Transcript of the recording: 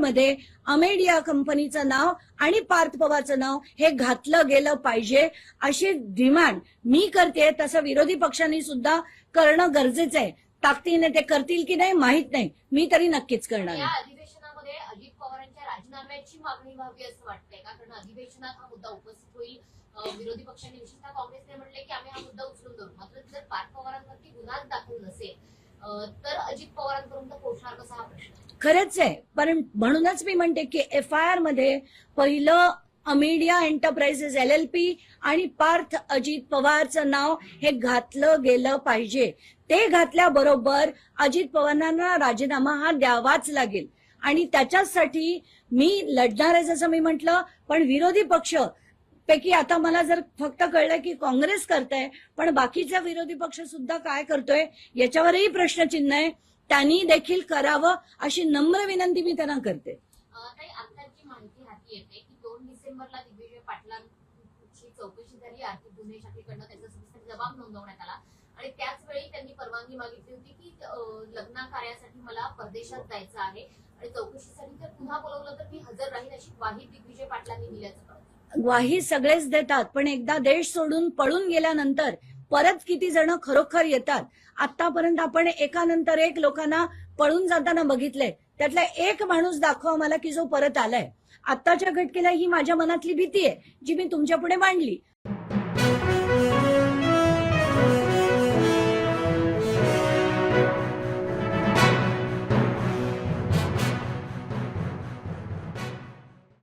मध्ये अमेडिया कंपनीचं नाव आणि पार्थ पवारचं नाव हे घातलं गेलं पाहिजे अशी डिमांड मी करते. तसं विरोधी पक्षांनी सुद्धा करणं गरजेचं आहे. ताकदीने ते करतील की नाही माहीत नाही. मी तरी नक्कीच करणार या आहे. अधिवेशनामध्ये अजित पवारांच्या राजीनाम्याची मागणी व्हावी असं वाटतंय. का कारण अधिवेशनात हा मुद्दा उपस्थित होईल. विरोधी पक्षांनी विशेषतः काँग्रेसने म्हटले की आम्ही हा मुद्दा उचलून धरू. मात्र जर पार्थ पवारांवरती गुन्हाच दाखल नसेल तर अजित पवारांपर्यंत पोहोचणार कसा हा प्रश्न? खरंच आहे. पण म्हणूनच मी म्हणते की एफ आय आरमध्ये पहिलं Amedia enterprises L L P आणि पार्थ अजित पवारचं नाव हे घातलं गेलं पाहिजे. ते घातल्याबरोबर अजित पवारांना राजीनामा हा द्यावाच लागेल. आणि त्याच्यासाठी मी लढणार आहे जसं मी म्हटलं. पण विरोधी पक्ष पैकी आता मला जर फक्त कळलं की काँग्रेस करतंय पण बाकीचा विरोधी पक्ष सुद्धा काय करतोय याच्यावरही प्रश्नचिन्ह आहे. त्यांनी देखील करावं अशी नम्र विनंती मी त्यांना करते. आता माहिती हाती येते की दोन डिसेंबरला दिग्विजय पाटलांची चौकशी झाली आर्थिक गुन्हे शाखेकडनं त्याचा सविस्तर जबाब नोंदवण्यात आला. आणि त्याच वेळी त्यांनी परवानगी मागितली होती की लग्न कार्यासाठी मला परदेशात जायचं आहे आणि चौकशीसाठी जर पुन्हा बोलवलं तर मी हजर राहील अशी ग्वाही दिग्विजय पाटलांनी दिल्याचं कळतं. ग्वाही सगळेच देतात पण एकदा देश सोडून पळून गेल्यानंतर परत किती जण खरोखर येतात? आतापर्यंत आपण एकानंतर एक लोकांना पळून जाताना बघितलंय. त्यातला एक माणूस दाखवा मला की जो परत आलाय. आत्ताच्या घटकेला ही माझ्या मनातली भीती आहे जी मी तुमच्यापुढे मांडली.